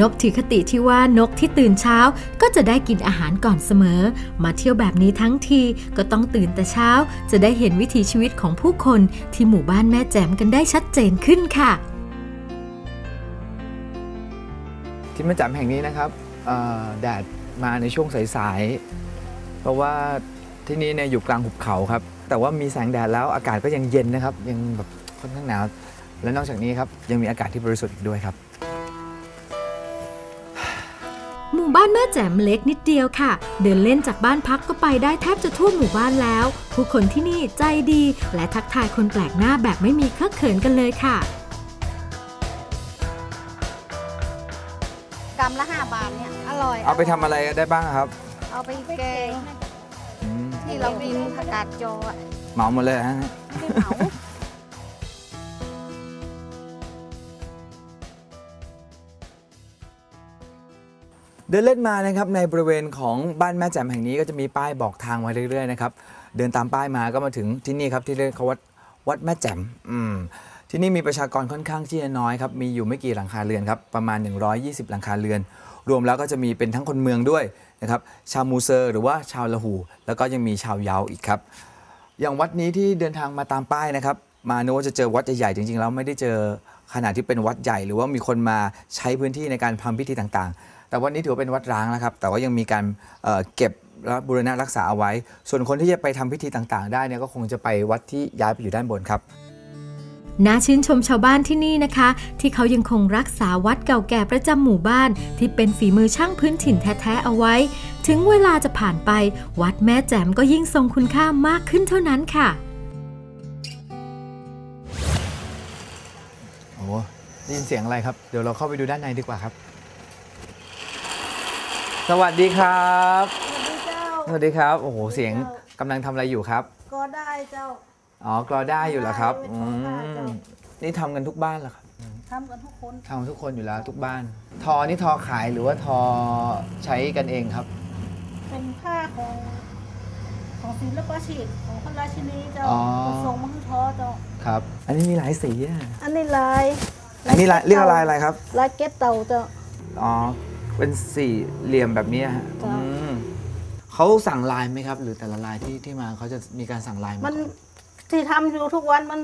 นกถือคติที่ว่านกที่ตื่นเช้าก็จะได้กินอาหารก่อนเสมอ มาเที่ยวแบบนี้ทั้งทีก็ต้องตื่นแต่เช้า จะได้เห็นวิถีชีวิตของผู้คนที่หมู่บ้านแม่แจ่มกันได้ชัดเจนขึ้นค่ะ ที่แม่แจ่มแห่งนี้นะครับแดดมาในช่วงสายๆเพราะว่าที่นี่เนี่ยอยู่กลางหุบเขาครับ แต่ว่ามีแสงแดดแล้วอากาศก็ยังเย็นนะครับ ยังแบบค่อนข้างหนาวและนอกจากนี้ครับยังมีอากาศที่บริสุทธิ์อีกด้วยครับ หมู่บ้านแม่แจ่มเล็กนิดเดียวค่ะ เดินเล่นจากบ้านพักก็ไปได้แทบจะทั่วหมู่บ้านแล้ว ผู้คนที่นี่ใจดี และทักทายคนแปลกหน้าแบบไม่มีเคอะเขินกันเลยค่ะกำละห้าบาทเนี่ยอร่อย เอาไปทำอะไรได้บ้างครับ เอาไปแกงอืมที่เรากินผักกาดจออะเหมาหมดเลยฮะ ไม่เหมา เดินเล่นมานะครับในบริเวณของบ้านแม่แจ่มแห่งนี้ก็จะมีป้ายบอกทางไว้เรื่อยๆนะครับเดินตามป้ายมาก็มาถึงที่นี่ครับที่เรียกวัดวัดแม่แจ่มอืมที่นี่มีประชากรค่อนข้างที่จะน้อยครับมีอยู่ไม่กี่หลังคาเรือนครับประมาณ 120 หลังคาเรือน รวมแล้วก็จะมีเป็นทั้งคนเมืองด้วยนะครับชาวมูเซอร์หรือว่าชาวละหู แล้วก็ยังมีชาวเยาอีกครับ อย่างวัดนี้ที่เดินทางมาตามป้ายนะครับมาโน้จะเจอวัดใหญ่ๆจริงๆแล้วไม่ได้เจอขนาดที่เป็นวัดใหญ่ หรือว่ามีคนมาใช้พื้นที่ในการทำพิธีต่างๆ แต่วันนี้ถือว่าเป็นวัดร้างแล้วครับ แต่ว่ายังมีการเอ่อเก็บและบูรณะรักษาเอาไว้ ส่วนคนที่จะไปทำพิธีต่างๆ ได้เนี่ยก็คงจะไปวัดที่ย้ายไปอยู่ด้านบนครับน่าชื่นชมชาวบ้านที่นี่นะคะ ที่เขายังคงรักษาวัดเก่าแก่ประจำหมู่บ้าน ที่เป็นฝีมือช่างพื้นถิ่นแท้ๆเอาไว้ ถึงเวลาจะผ่านไป วัดแม่แจ่มก็ยิ่งทรงคุณค่ามากขึ้นเท่านั้นค่ะโอ้ได้ยินเสียงอะไรครับ เดี๋ยวเราเข้าไปดูด้านในดีกว่าครับ สวัสดีครับสวัสดีเจ้าสวัสดีครับ โอ้โห เสียงกำลังทำอะไรอยู่ครับ ก็ได้เจ้า อ๋อ กรอได้อยู่เหรอครับได้อืเป็นของผ้าเจ้ามนี่ทำกันทุกบ้านเหรอครับทำกันทุกคนทำทุกคนอยู่แล้วทุกบ้าน ทอนี่ทอขายหรือว่าทอใช้กันเองครับ เป็นผ้าของของศิลปะชีพของพระราชินีเจ้าอ๋อ ทรงมังทอเจ้า ครับ อันนี้มีหลายสีอะอันนี้ลายอันนี้ลายเรียกว่าลายอะไรครับ ลายเก็ตเต่าเจ้า อ๋อ เป็นสี่เหลี่ยมแบบนี้ฮะจ้ะ อืมเขาสั่งลายไหมครับ หรือแต่ละลายที่ที่มาเขาจะมีการสั่งลายมามันก่อน ที่ทำอยู่ทุกวันมัน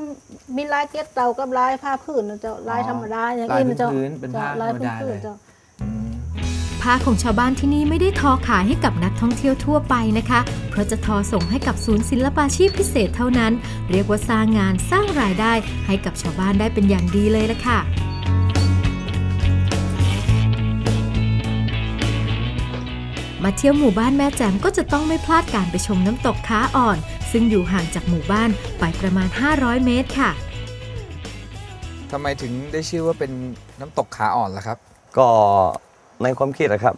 มีลายเก็ตเต่ากับลายผ้าพื้นนะเจ้าลายธรรมดาอย่างลายนี้นะเจ้าพื้นๆเป็นผ้าจ้ะลายธรรมดาพื้นเลยๆเจ้าอืมผ้าของชาวบ้านที่นี่ไม่ได้ทอขายให้กับนักท่องเที่ยวทั่วไปนะคะ เพราะจะทอส่งให้กับศูนย์ศิลปาชีพพิเศษเท่านั้น เรียกว่าสร้างงานสร้างรายได้ให้กับชาวบ้านได้เป็นอย่างดีเลยละค่ะ มาเที่ยวหมู่บ้านแม่แจ่มก็จะต้องไม่พลาดการไปชมน้ำตกค้าอ่อน ซึ่งอยู่ห่างจากหมู่บ้านไปประมาณ 500 เมตรค่ะทำไมถึงได้ชื่อว่าเป็นน้ำตกขาอ่อนล่ะครับ ก็ในความคิดนะครับ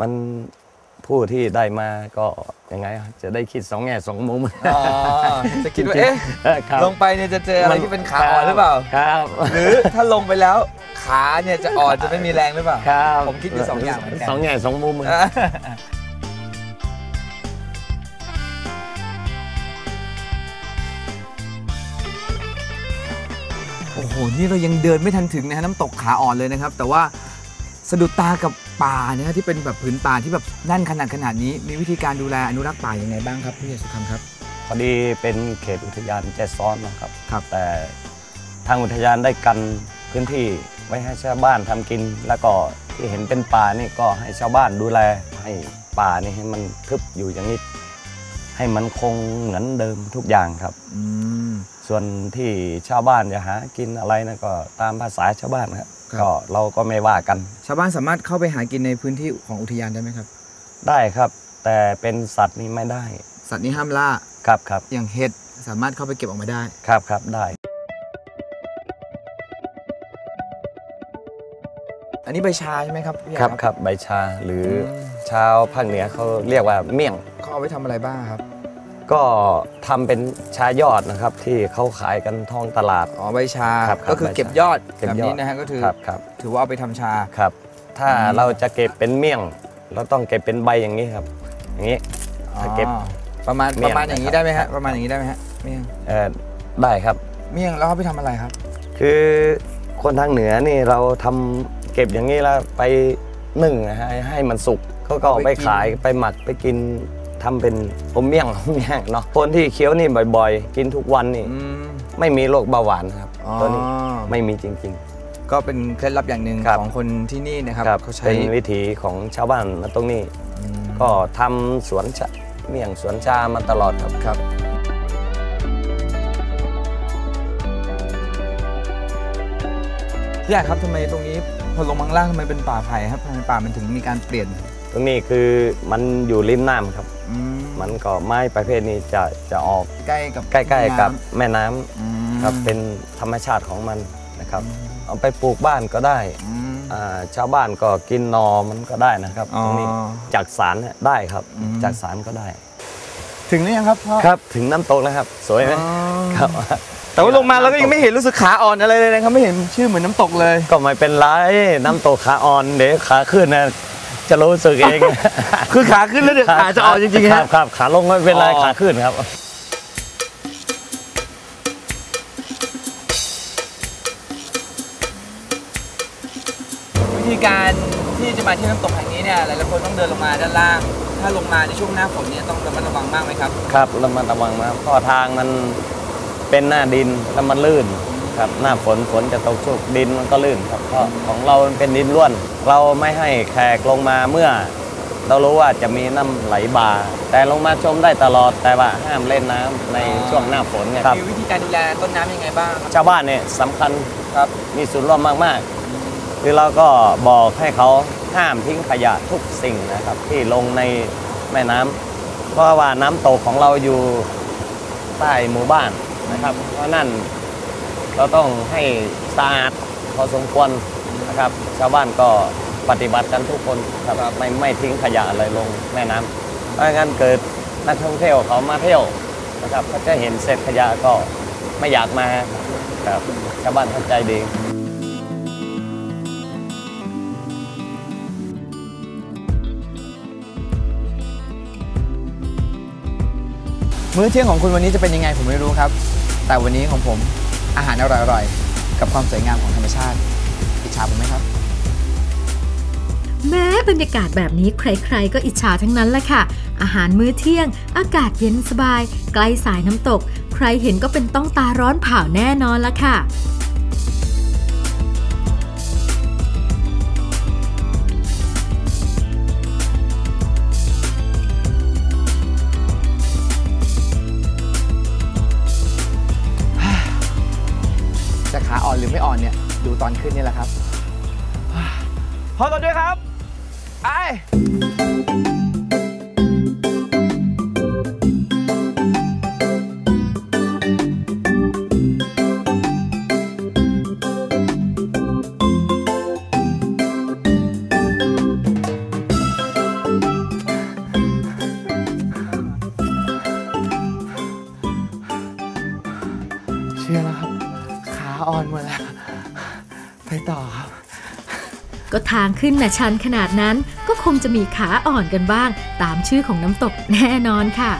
มัน ผู้ที่ได้มาก็ยังไงอะจะได้คิดสองแง่สองมุมอ๋อจะคิดว่าเอ๊ะครับลงไปเนี่ยจะเจออะไรที่เป็นขาอ่อนหรือเปล่าครับหรือถ้าลงไปแล้วขาเนี่ยจะอ่อนจะไม่มีแรงหรือเปล่าครับผมคิดอยู่สองอย่างเหมือนกันสองแง่สองมุมโอ้โห นี่เรายังเดินไม่ทันถึงนะฮะน้ำตกขาอ่อนเลยนะครับ แต่ว่าสะดุดตากับ ป่าเนี่ยที่เป็นแบบผืนป่าที่แบบแน่นขนาดขนาดนี้ มีวิธีการดูแลอนุรักษ์ป่ายังไงบ้างครับพี่สุคำครับพอดีเป็นเขตอุทยานแจซ้อนนะครับครับ แต่ทางอุทยานได้กันพื้นที่ไว้ให้ชาวบ้านทำกิน แล้วก็ที่เห็นเป็นป่านี่ก็ให้ชาวบ้านดูแลให้ป่านี่ให้มันทึบอยู่อย่างนี้ ให้มันคงเหมือนเดิมทุกอย่างครับอืม ส่วนที่ชาวบ้านจะหากินอะไรนะก็ตามภาษาชาวบ้านครับครับ ก็เราก็ไม่ว่ากันชาวบ้านสามารถเข้าไปหากินในพื้นที่ของอุทยานได้ไหมครับ ได้ครับ แต่เป็นสัตว์นี่ไม่ได้สัตว์นี้ห้ามล่าครับครับอย่างเห็ดสามารถเข้าไปเก็บออกมาได้ ครับครับได้ อันนี้ใบชาใช่ไหมครับพี่ครับครับใบชาหรืออมชาวภาคเหนือเขาเรียกว่าเมี่ยงเขาเอาไว้ทำอะไรบ้างครับ ก็ทำเป็นชายอดนะครับที่เขาขายกันท้องตลาดอ๋อใบชาครับครับก็คือใบชาเก็บยอดเก็บแบบยอดนี้นะฮะก็คือครับครับถือว่าเอาไปทำชาครับ ถ้าอืมเราจะเก็บเป็นเมี่ยง เราต้องเก็บเป็นใบอย่างนี้ครับ อย่างนี้ถ้าเก็บอ๋อประมาณเมี่ปยงระมาณอย่างนี้นะครับได้ไหมฮะประมาณอย่างนี้ได้ไหมฮะเมี่ยงเอ่อได้ครับ เมี่ยงแล้วเขาไปทำอะไรครับ คือคนทางเหนือนี่เราทำเก็บอย่างนี้แล้วไปนึ่งนะฮะให้ให้มันสุกเขาก็เอาไปขายไปหมักไปกิน ทำเป็นอมเมี่ยงอมเมี่ยงเนาะคนที่เคี้ยวนี่บ่อยๆ กินทุกวันนี่อืมไม่มีโรคเบาหวานครับอ๋อตัวนี้ไม่มีจริงก็เป็นเคล็ดลับอย่างหนึ่งครับของคนที่นี่นะครับๆครับเขาใช้เป็นวิถีของชาวบ้านมาตรงนี้อืมก็ทำสวนชะเมี่ยงสวนชามาตลอดครับครับพี่อยากครับทำไมตรงนี้พอลงมาข้างล่างทำไมเป็นป่าไผ่ครับทำไมป่ามันถึงมีการเปลี่ยน ตรงนี้คือมันอยู่ริมน้ำครับอื มมันก็ไม้ประเภทนี้จะจะออกใกล้กับใกล้ๆกับน้แม่น้ำำอืมครับเป็นธรรมชาติของมันนะครับ เอาไปปลูกบ้านก็ได้อืมอ่าชาวบ้านก็กินนอมันก็ได้นะครับอ๋อตรงนี้จากสารเนี่ยได้ครับอืมจากสารก็ได้ ถึงหรือยังครับพ่อครับถึงน้ำตกแล้วครับ สวยไหมอ๋อครับแต่ว่าลงมาเราก็ยังไม่เห็นรู้สึกขาอ่อนอะไรเลยนะครับไม่เห็นชื่อเหมือนน้ำตกเลย ก็ไม่เป็นไรน้ำตกขาอ่อนเดี๋ยวขาขึ้นนะ จะรู้สึกเอง คือขาขึ้นแล้วเดี๋ยวขาจะอ่อนจริงๆคฮะรับครับขาลงไม่เป็นไรอ๋อ ขาขึ้นครับ วิธีการที่จะมาที่น้ำตกแห่งนี้เนี่ยหลายๆคนต้องเดินลงมาด้านล่าง ถ้าลงมาในช่วงหน้าฝนเนี่ยต้องระมัดระวังมากไหมครับ ครับระมัดระวังนะเพราะทางมันเป็นหน้าดินแล้วมันลื่น ครับหน้าฝนฝนจะตกชุกดินมันก็ลื่นครับเพราะของเรามันเป็นดินร่วน เราไม่ให้แขกลงมาเมื่อ เรารู้ว่าจะมีน้ำไหลบ่าแต่ลงมาชมได้ตลอดแต่ว่าห้ามเล่นน้ำในช่วงหน้าฝนไงครับ มีวิธีการดูแลต้นน้ำยังไงบ้างครับ ชาวบ้านเนี่ยสำคัญครับมีส่วนร่วมมากๆคือเราก็บอกให้เขาห้ามทิ้งขยะทุกสิ่งนะครับ ที่ลงในแม่น้ำเพราะว่าน้ำตกของเราอยู่ใต้หมู่บ้านนะครับ เพราะนั่น เราต้องให้สะอาดพอสมควรนะครับ ชาวบ้านก็ปฏิบัติกันทุกคนครับไม่ไม่ทิ้งขยะอะไรลงแม่น้ำเพราะงั้นเกิดนักท่องเที่ยวเขามาเที่ยวนะครับเขาจะเห็นเศษขยะก็ไม่อยากมาครับชาวบ้านเข้าใจดีมื้อเที่ยงของคุณวันนี้จะเป็นยังไงผมไม่รู้ครับ แต่วันนี้ของผม อาหารอร่อยๆ กับความสวยงามของธรรมชาติอิจฉาผมไหมครับ แม้บรรยากาศแบบนี้ใครๆ ก็อิจฉาทั้งนั้นแหละค่ะ อาหารมื้อเที่ยง อากาศเย็นสบาย ใกล้สายน้ำตก ใครเห็นก็เป็นต้องตาร้อนเผาแน่นอนละค่ะจะ อนขึ้นนี่แหละครับพอกันด้วยครับไอเชื่อแล้วครับ ขาอ่อนหมดแล้ว ไปต่อครับ ก็ทางขึ้นนะชันขนาดนั้นก็คงจะมีขาอ่อนกันบ้าง ตามชื่อของน้ำตกแน่นอนค่ะ